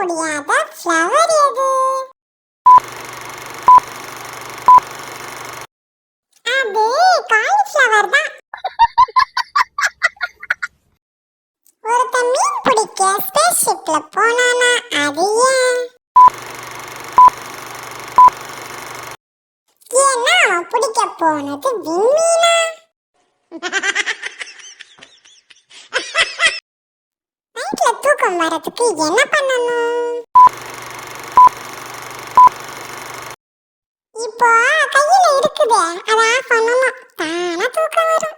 முடியாத ஃப்ளவர் எது? அது காலிஃப்ளவர் தான். ஒருத்தன் மீன் பிடிக்க ஸ்பேஸ் ஷிப்ல போனானா அது ஏன்? ஏன்னா பிடிக்க போனது விண்மீனா. கோபம் வரதுக்கு என்ன பண்ணணும்? இப்போ கையில இருக்குதே. அதை ஆஃப் பண்ணணும். தானா தூக்கம் வரும்.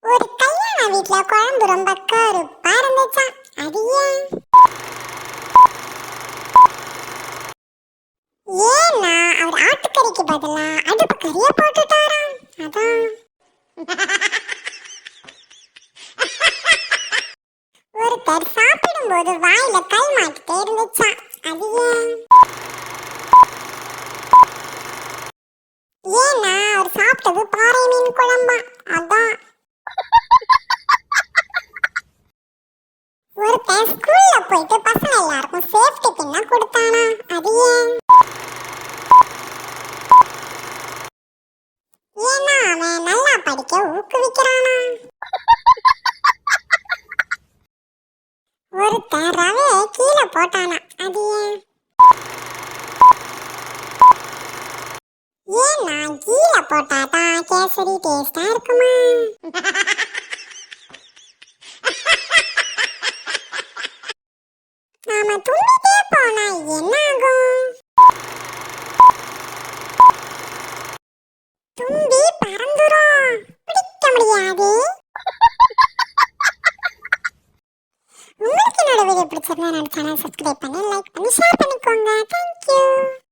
ஒரு கல்யாண வீட்ல குழம்பு ரொம்ப கருப்பா இருந்துச்சா? அது ஏன்? ஏன்னா அவர் ஆட்டுக்கறிக்கு பதிலா அடுப்பு கறிய போட்டுட்டாராம். அதான். ஒருத்தர் சாப்பிடும்போது வாயில கை மாட்டிட்டே இருந்துச்சா? அது ஏன்? ஏன்னா அவர் சாப்பிட்டது பாறை மீன் குழம்பா. அதான். ஒருத்தன் ஸ்கூல்ல போயிட்டு பசங்க எல்லாருக்கும் சேஃப்டி பின்னா கொடுத்தானா? அது ஏன்? ஏன்னா அவன் நல்லா படிக்க ஊக்குவிக்கிறானா ஒருத்தன் ரவையை கீழே போட்டானா? அது ஏன்? ஏன்னா கீழே போட்டாதான் கேசரி டேஸ்டா இருக்குமா? நாம தும்பிட்டே போனா என்ன ஆகும் பிடிச்சிருந்தா என்னோட சேனல் சப்ஸ்கிரைப் பண்ணி லைக் பண்ணி ஷேர் பண்ணிக்கோங்க. Thank you